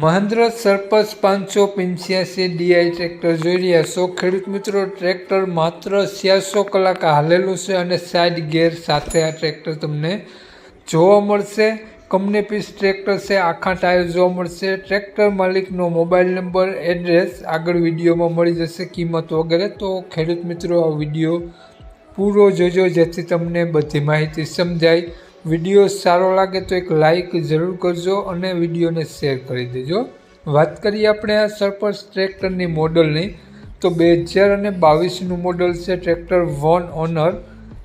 મહેન્દ્ર સરપંચ પાંચસો પંચ્યાસી D I tractor જોઈ રહ્યા છો. ખેડૂત મિત્રો, ટ્રેક્ટર માત્ર છ્યાસો કલાક હાલેલું છે અને સાઈડ ગેર સાથે આ ટ્રેક્ટર તમને જોવા મળશે. કંપની પીસ ટ્રેક્ટર છે, આખા ટાયર જોવા મળશે. ટ્રેક્ટર માલિકનો મોબાઈલ નંબર, એડ્રેસ આગળ વિડીયોમાં મળી જશે, કિંમત વગેરે. તો ખેડૂત મિત્રો, આ વીડિયો પૂરો જોજો જેથી તમને બધી માહિતી સમજાય. વીડિયો સારો લાગે તો એક લાઈક જરૂર કરજો અને વિડીયોને શેર કરી દેજો. વાત કરીએ આપણે આ સરપંચ ટ્રેક્ટરની મોડલની તો બે હજાર અને બાવીસનું મોડલ છે ટ્રેક્ટર વન ઓનર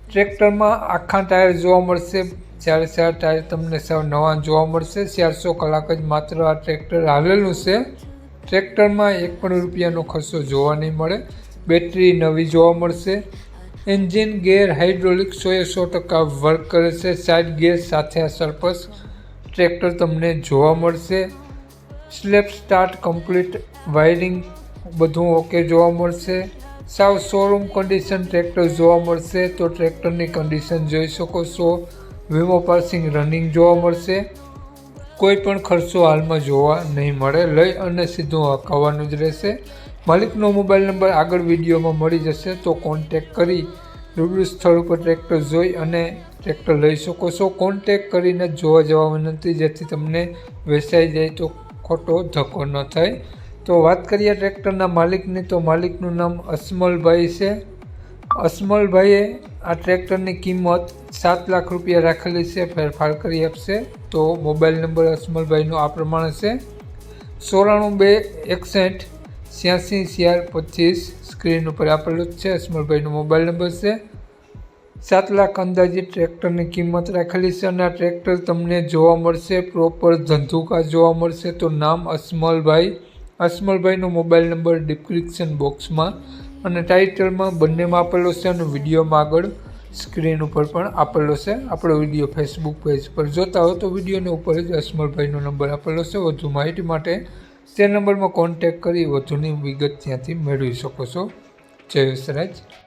ટ્રેક્ટરમાં આખા ટાયર જોવા મળશે, ચાર ચાર ટાયર તમને સાવ નવા જોવા મળશે, ચારસો કલાક જ માત્ર આ ટ્રેક્ટર હાલેલું છે. ટ્રેક્ટરમાં એક પણ રૂપિયાનો ખર્ચો જોવા નહીં મળે. બેટરી નવી જોવા મળશે. એન્જિન ગેર હાઇડ્રોલિક સોએ સો ટકા વર્ક કરે છે. સાઇડ ગેર સાથે આ સરપસ ટ્રેક્ટર તમને જોવા મળશે. સ્લેપ સ્ટાર્ટ કમ્પ્લીટ, વાયરિંગ બધું ઓકે જોવા મળશે. સાવ શોરૂમ કન્ડિશન ટ્રેક્ટર જોવા મળશે તો ટ્રેક્ટરની કન્ડિશન જોઈ શકો છો. વીમો પાસિંગ રનિંગ જોવા મળશે. કોઈ પણ ખર્ચો હાલમાં જોવા નહીં મળે. લઈ અને સીધું હકાવવાનું જ રહેશે. માલિકનો મોબાઈલ નંબર આગળ વિડીયોમાં મળી જશે, તો કોન્ટેક કરી રૂબરૂ સ્થળ ઉપર ટ્રેક્ટર જોઈ અને ટ્રેક્ટર લઈ શકો છો. કોન્ટેક કરીને જોવા જવા વિનંતી, જેથી તમને વેચાઈ જાય તો ખોટો ધક્કો ન થાય. તો વાત કરીએ ટ્રેક્ટરના માલિકની, તો માલિકનું નામ અસમલભાઈ છે. અસમલભાઈએ આ ટ્રેક્ટરની કિંમત સાત લાખ રૂપિયા રાખેલી છે, ફેરફાર કરી આપશે. તો મોબાઈલ નંબર અસમલભાઈનો આ પ્રમાણે છે. ચોરાણું બે એકસઠ છ્યાસી ચાર પચીસ સ્ક્રીન ઉપર આપેલું જ છે. અસમલભાઈનો મોબાઈલ નંબર છે. સાત લાખ અંદાજે ટ્રેક્ટરની કિંમત રાખેલી છે અને આ ટ્રેક્ટર તમને જોવા મળશે પ્રોપર ધંધુકા જોવા મળશે. તો નામ અસમલભાઈ અસમલભાઈનો મોબાઈલ નંબર ડિસ્ક્રિપ્શન બોક્સમાં અને ટાઇટલમાં બંનેમાં આપેલો છે અને વિડીયોમાં આગળ સ્ક્રીન ઉપર પણ આપેલો છે. આપણો વીડિયો ફેસબુક પેજ પર જોતા હો તો વિડીયોની ઉપર જ અસમલભાઈનો નંબર આપેલો છે. વધુ માહિતી માટે તે નંબરમાં કોન્ટેક કરી વધુની વિગત ત્યાંથી મેળવી શકો છો. જય વિસરાજ